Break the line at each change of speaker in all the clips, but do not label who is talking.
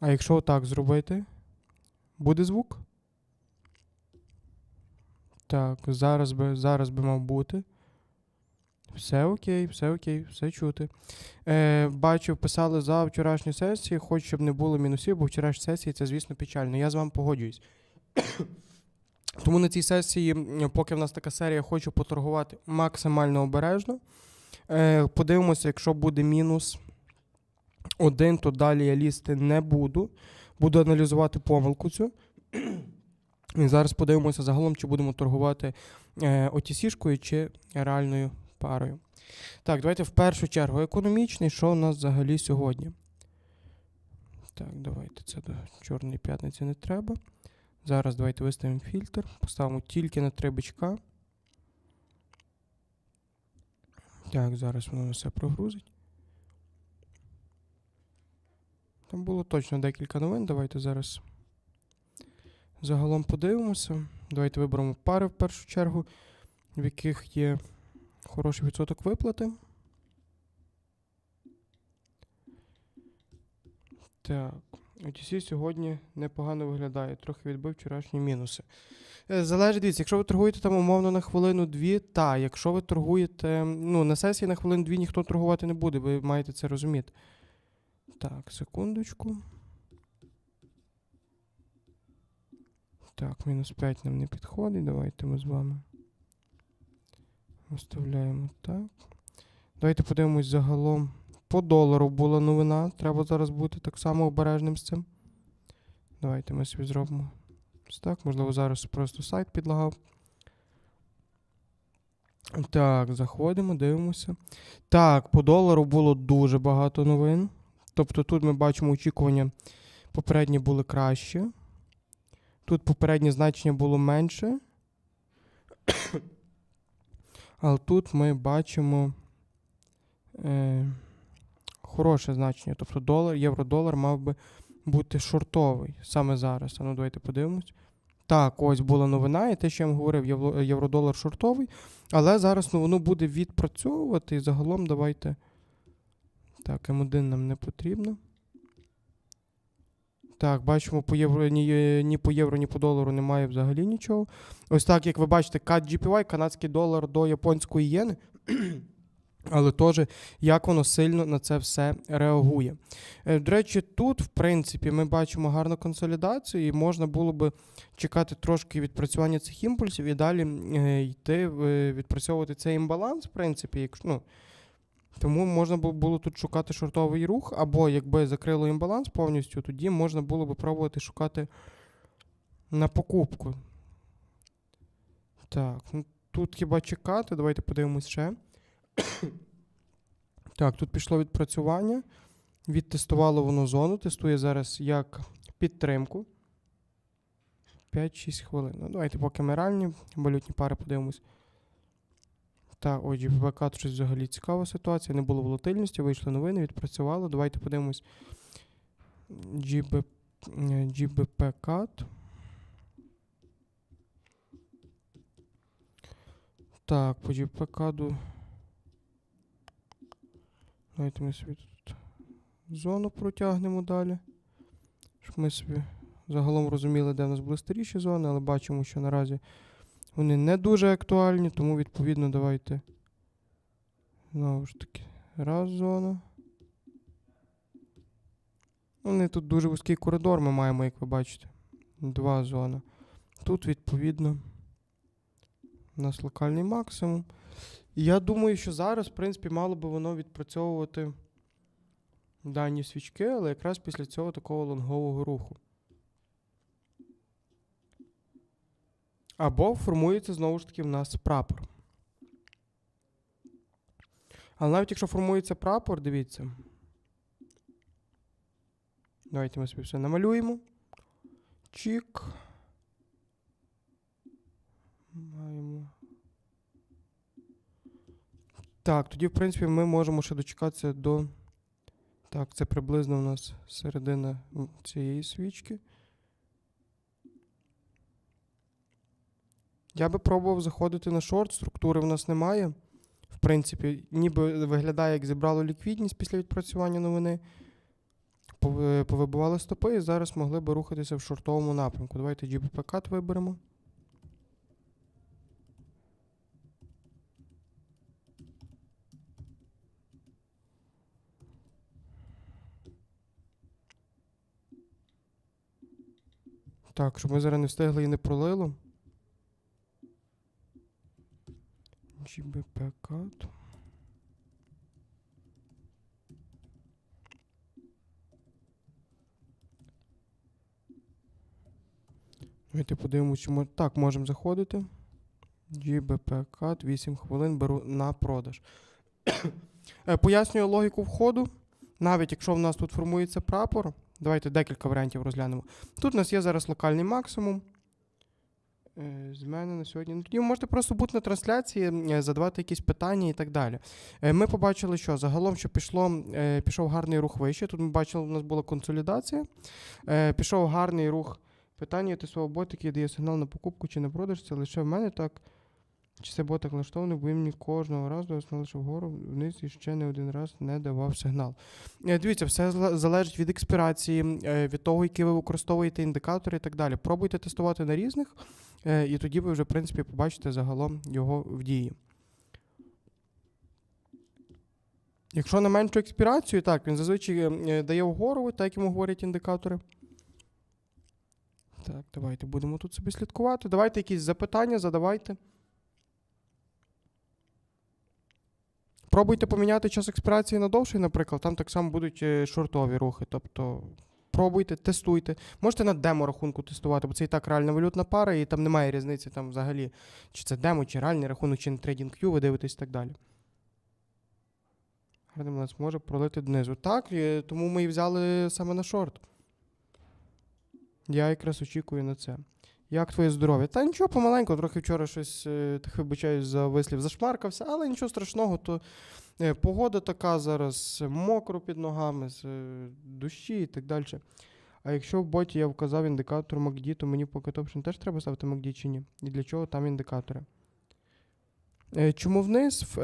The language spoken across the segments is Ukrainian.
А якщо отак зробити, буде звук? Так, зараз би, зараз би мав бути. Все окей, все окей, все чути. Е, бачив, писали за вчорашню сесію, хоч щоб не було мінусів, бо вчорашня сесія це, звісно, печально. Я з вами погоджуюсь. Тому на цій сесії, поки в нас така серія, хочу поторгувати максимально обережно. Е, подивимося, якщо буде мінус один, то далі я лізти не буду. Буду аналізувати помилку цю. І зараз подивимося загалом, чи будемо торгувати е, OTC-шкою чи реальною парою. Так, давайте в першу чергу економічний, що у нас взагалі сьогодні. Так, давайте це до Чорної п'ятниці не треба. Зараз давайте виставимо фільтр. Поставимо тільки на три бичка. Так, зараз воно все прогрузить. Там було точно декілька новин. Давайте зараз загалом подивимося. Давайте виберемо пари в першу чергу, в яких є хороший відсоток виплати. Так, OTC сьогодні непогано виглядає, трохи відбив вчорашні мінуси. Е, Залежить, дивіться, якщо ви торгуєте там умовно на хвилину-дві, та, якщо ви торгуєте, ну, на сесії на хвилину-дві ніхто торгувати не буде, ви маєте це розуміти. Так, секундочку. Так, мінус 5 нам не підходить. Давайте ми з вами виставляємо так. Давайте подивимось загалом. По долару була новина. Треба зараз бути так само обережним з цим. Давайте ми собі зробимо так. Можливо, зараз просто сайт підлагав. Так, заходимо, дивимося. Так, по долару було дуже багато новин. Тобто тут ми бачимо очікування попередні були краще. Тут попереднє значення було менше. Але тут ми бачимо е, хороше значення. Тобто долар, євро-долар мав би бути шортовий саме зараз. А ну давайте подивимось. Так, ось була новина, і те, що я вам говорив, євро- євро-долар шортовий. Але зараз ну, воно буде відпрацьовувати. І загалом давайте. Так, М1 нам не потрібно. Так, бачимо, по євро, ні, ні по євро, ні по долару немає взагалі нічого. Ось так, як ви бачите, CAD GPY, канадський долар до японської єни. Але теж як воно сильно на це все реагує. Е, До речі, тут, в принципі, ми бачимо гарну консолідацію, і можна було би чекати трошки відпрацювання цих імпульсів і далі е, йти е, відпрацьовувати цей імбаланс, в принципі, якщо ну. Тому можна бу- було тут шукати шортовий рух, або якби закрило імбаланс повністю, тоді можна було би пробувати шукати на покупку. Так, ну тут хіба чекати? Давайте подивимось ще. так, тут пішло відпрацювання. Відтестувало воно зону. Тестує зараз як підтримку. 5-6 хвилин. Ну, давайте поки ми реальні валютні пари подивимось. GBP тут щось взагалі цікава ситуація. Не було волатильності, вийшли новини, відпрацювало. Давайте подивимось. GB, е, GBP CAT. Так, по CAD. Давайте ми собі тут зону протягнемо далі. Щоб ми собі загалом розуміли, де в нас були старіші зони, але бачимо, що наразі вони не дуже актуальні, тому відповідно давайте. Знову ж таки, раз зона. Вони тут дуже вузький коридор ми маємо, як ви бачите. Два зона. Тут, відповідно, у нас локальний максимум. Я думаю, що зараз, в принципі, мало би воно відпрацьовувати дані свічки, але якраз після цього такого лонгового руху. Або формується знову ж таки в нас прапор. Але навіть якщо формується прапор, дивіться. Давайте ми собі все намалюємо. Чік. Маємо. Так, тоді, в принципі, ми можемо ще дочекатися до. Так, це приблизно у нас середина цієї свічки. Я би пробував заходити на шорт, структури в нас немає. В принципі, ніби виглядає, як зібрало ліквідність після відпрацювання новини. е, повибивали стопи і зараз могли би рухатися в шортовому напрямку. Давайте GBP кат виберемо. Так, щоб ми зараз не встигли і не пролило. GBP кат. Давайте подивимося, чи так, можемо заходити. GBP кат 8 хвилин беру на продаж. Е, Пояснюю логіку входу. Навіть якщо в нас тут формується прапор, давайте декілька варіантів розглянемо. Тут у нас є зараз локальний максимум. Е, З мене на сьогодні. Ну, тоді можете просто бути на трансляції, е, задавати якісь питання і так далі. Е, Ми побачили, що загалом, що пішло, пішов гарний рух вище. Тут ми бачили, у нас була консолідація. Пішов гарний рух. Питання ти свого який дає сигнал на покупку чи на продаж, це лише в мене так. Чи це бот так влаштований, бо він мені кожного разу основно лише вгору вниз і ще не один раз не давав сигнал. Е, Дивіться, все залежить від експірації, е, від того, які ви використовуєте індикатори і так далі. Пробуйте тестувати на різних, е, і тоді ви вже, в принципі, побачите загалом його в дії. Якщо на меншу експірацію, так, він зазвичай дає вгору, так йому говорять індикатори. Так, давайте будемо тут собі слідкувати. Давайте якісь запитання задавайте. Пробуйте поміняти час експірації на довший, наприклад, там так само будуть е, шортові рухи. Тобто пробуйте, тестуйте. Можете на демо рахунку тестувати, бо це і так реальна валютна пара, і там немає різниці там взагалі, чи це демо, чи реальний рахунок, чи на TradingView, ви дивитесь і так далі. Гарний баланс може пролити донизу. Так, тому ми і взяли саме на шорт. Я якраз очікую на це. Як твоє здоров'я? Та нічого помаленьку, трохи вчора щось, е, так вибачаюсь за вислів, зашмаркався, але нічого страшного, то е, погода така зараз, мокро під ногами, е, дощі і так далі. А якщо в боті я вказав індикатор MACD, то мені по Option теж треба ставити MACD чи ні? І для чого там індикатори? Чому вниз?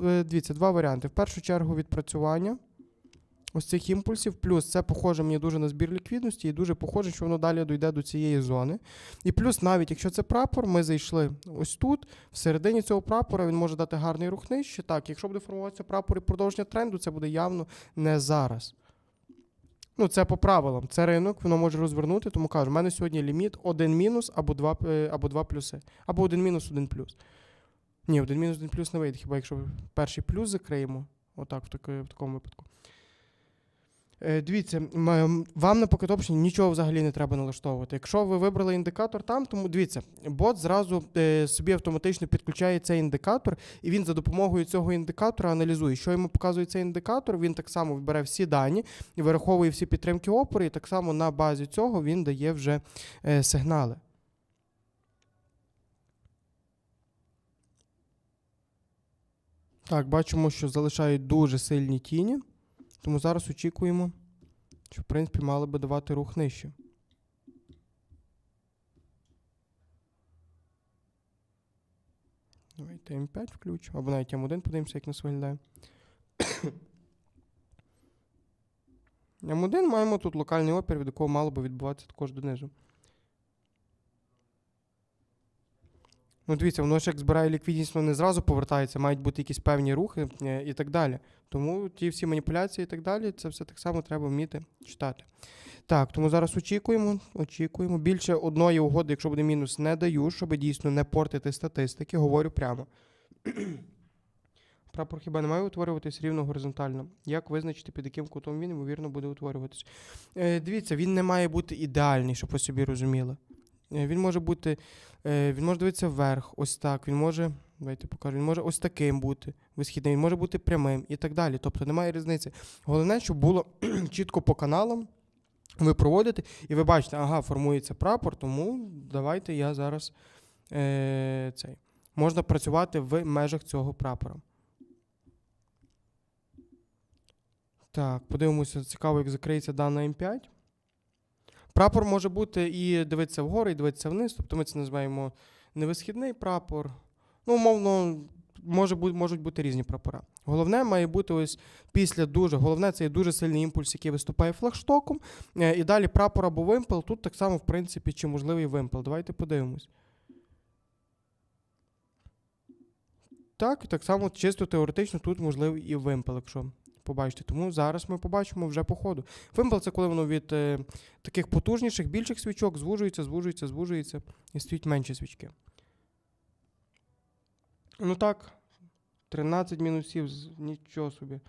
Дивіться, два варіанти. В першу чергу відпрацювання ось цих імпульсів, плюс це похоже мені дуже на збір ліквідності, і дуже похоже, що воно далі дійде до цієї зони. І плюс, навіть якщо це прапор, ми зайшли ось тут, всередині цього прапора він може дати гарний рух нижче. Так, якщо буде формуватися прапор і продовження тренду, це буде явно не зараз. Ну, це по правилам. Це ринок, воно може розвернути, тому кажу, в мене сьогодні ліміт один мінус або два, е, або два плюси. Або один мінус, один плюс. Ні, один мінус, один плюс не вийде, хіба якщо перший плюс закриємо. Отак, в такому випадку. Е, Дивіться, м- м, вам на Option нічого взагалі не треба налаштовувати. Якщо ви вибрали індикатор там, тому дивіться, бот зразу е, собі автоматично підключає цей індикатор, і він за допомогою цього індикатора аналізує, що йому показує цей індикатор. Він так само бере всі дані вираховує всі підтримки опору, і так само на базі цього він дає вже е, сигнали. Так, бачимо, що залишають дуже сильні тіні. Тому зараз очікуємо, що в принципі мали би давати рух нижче. Давайте М5 включимо. або навіть М1 подивимося, як нас виглядає. М1 маємо тут локальний опір, від якого мало би відбуватися також донизу. Ну, дивіться, воно ж як збирає ліквідність, воно не зразу повертається, мають бути якісь певні рухи е, і так далі. Тому ті всі маніпуляції і так далі, це все так само треба вміти читати. Так, тому зараз очікуємо, очікуємо. Більше одної угоди, якщо буде мінус, не даю, щоб дійсно не портити статистики, говорю прямо. Прапор хіба не має утворюватись рівно горизонтально? Як визначити, під яким кутом він, ймовірно, буде утворюватись? Е, дивіться, він не має бути ідеальний, щоб ви собі розуміли. Е, він може бути, е, він може дивитися вверх, ось так. Він може, давайте покажу, він може ось таким бути висхідним, він може бути прямим і так далі. Тобто немає різниці. Головне, щоб було чітко по каналам. Ви проводите, і ви бачите, ага, формується прапор, тому давайте я зараз е, цей. Можна працювати в межах цього прапора. Так, подивимося, цікаво, як закриється дана М5. Прапор може бути і дивитися вгору, і дивитися вниз. Тобто ми це називаємо невисхідний прапор. Ну, умовно, може, можуть бути різні прапора. Головне має бути ось після дуже, головне це є дуже сильний імпульс, який виступає флагштоком. Е, І далі прапор або вимпел. Тут так само, в принципі, чи можливий вимпел. Давайте подивимось. Так, так само чисто теоретично тут можливий і вимпел, якщо побачите. Тому зараз ми побачимо вже по ходу. Вимпел це коли воно від е, таких потужніших, більших свічок звужується, звужується, звужується і стоїть менші свічки. Ну так, 13 мінусів, нічого собі.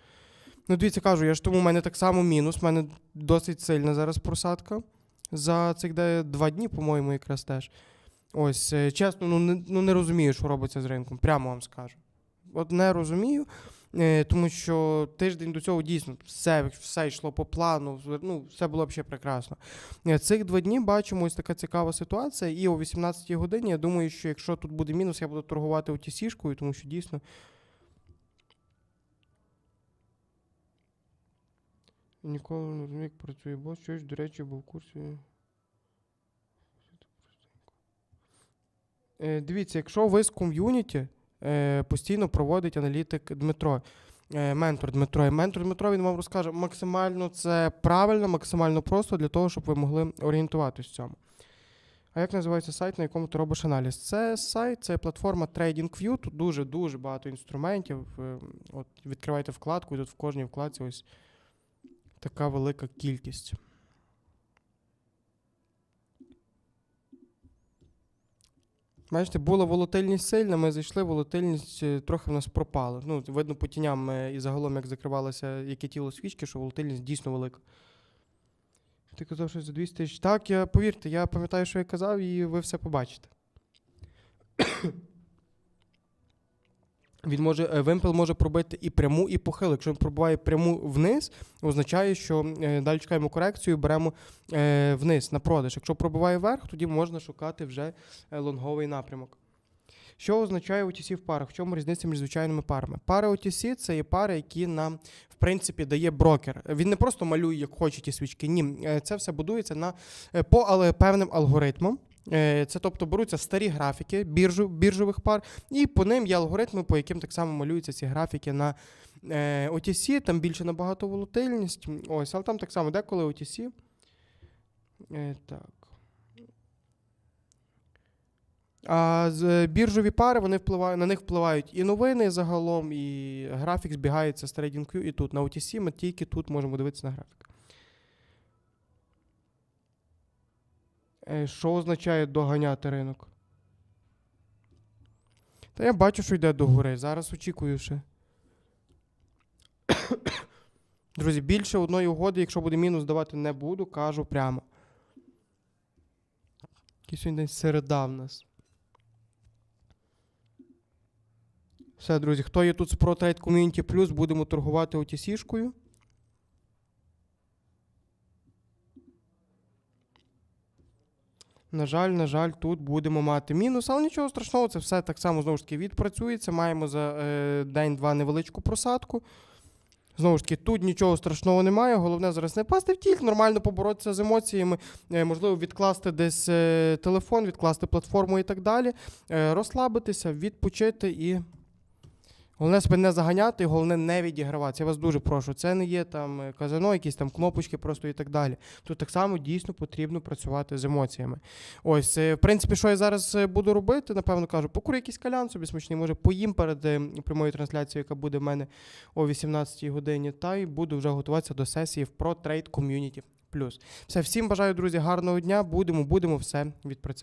Ну, дивіться, кажу, я ж тому в мене так само мінус. У мене досить сильна зараз просадка. За цих де два дні, по-моєму, якраз теж. Ось, е, чесно, ну не, ну не розумію, що робиться з ринком. Прямо вам скажу. От не розумію, тому що тиждень до цього дійсно все, все йшло по плану, ну, все було взагалі прекрасно. Е, Цих два дні бачимо ось така цікава ситуація. І о 18-й годині я думаю, що якщо тут буде мінус, я буду торгувати OTC-шкою, тому що дійсно. Ніколи не розумію, як працює бос. Щось, до речі, був в курсі. Е, дивіться, якщо ви з ком'юніті, е, постійно проводить аналітик Дмитро. Е, ментор Дмитро. І ментор Дмитро він вам розкаже максимально це правильно, максимально просто для того, щоб ви могли орієнтуватись в цьому. А як називається сайт, на якому ти робиш аналіз? Це сайт, це платформа TradingView. Тут дуже-дуже багато інструментів. Е, От відкривайте вкладку, і тут в кожній вкладці ось така велика кількість. Бачите, була волатильність сильна, ми зайшли, волатильність е, трохи в нас пропала. Ну, видно по тіням е, і загалом, як закривалося яке тіло свічки, що волатильність дійсно велика. Ти казав, що за 200 тисяч. Так, я повірте, я пам'ятаю, що я казав, і ви все побачите. Він може, е, вимпел може пробити і пряму, і похил. Якщо він пробиває пряму вниз, означає, що е, далі чекаємо корекцію, беремо е, вниз на продаж. Якщо пробиває вверх, тоді можна шукати вже лонговий напрямок. Що означає OTC в парах? В чому різниця між звичайними парами? Пари OTC – це є пари, які нам, в принципі, дає брокер. Він не просто малює, як хоче ті свічки. Ні, це все будується на, по але, певним алгоритмам. Е, Це тобто беруться старі графіки біржу, біржових пар, і по ним є алгоритми, по яким так само малюються ці графіки на е, OTC. Там більше набагато волатильність. Ось, але там так само деколи OTC. Е, так. А з біржові пари вони впливають, на них впливають і новини загалом, і графік збігається з TradingView і тут. На OTC ми тільки тут можемо дивитися на графік. Що означає доганяти ринок? Та я бачу, що йде до гори. Зараз очікую ще. Друзі, більше одної угоди, якщо буде мінус давати, не буду, кажу прямо. Який сьогодні день середа в нас. Все, друзі, хто є тут з ProTrade Community Plus, будемо торгувати OTC-шкою. На жаль, на жаль, тут будемо мати мінус, але нічого страшного, це все так само знову ж таки відпрацюється. Маємо за е, день-два невеличку просадку. Знову ж таки, тут нічого страшного немає. Головне зараз не пасти в тіль, нормально поборотися з емоціями, е, можливо, відкласти десь е, телефон, відкласти платформу і так далі, е, розслабитися, відпочити і. Головне себе не заганяти, головне не відіграватися. Я вас дуже прошу. Це не є там е, казино, якісь там кнопочки просто і так далі. Тут так само дійсно потрібно працювати з емоціями. Ось, е, в принципі, що я зараз е, буду робити, напевно кажу, покурю якийсь калян собі смачний, може поїм перед прямою трансляцією, яка буде в мене о 18-й годині, та й буду вже готуватися до сесії в Pro Trade Community. Все, всім бажаю, друзі, гарного дня. Будемо, будемо все відпрацьовувати.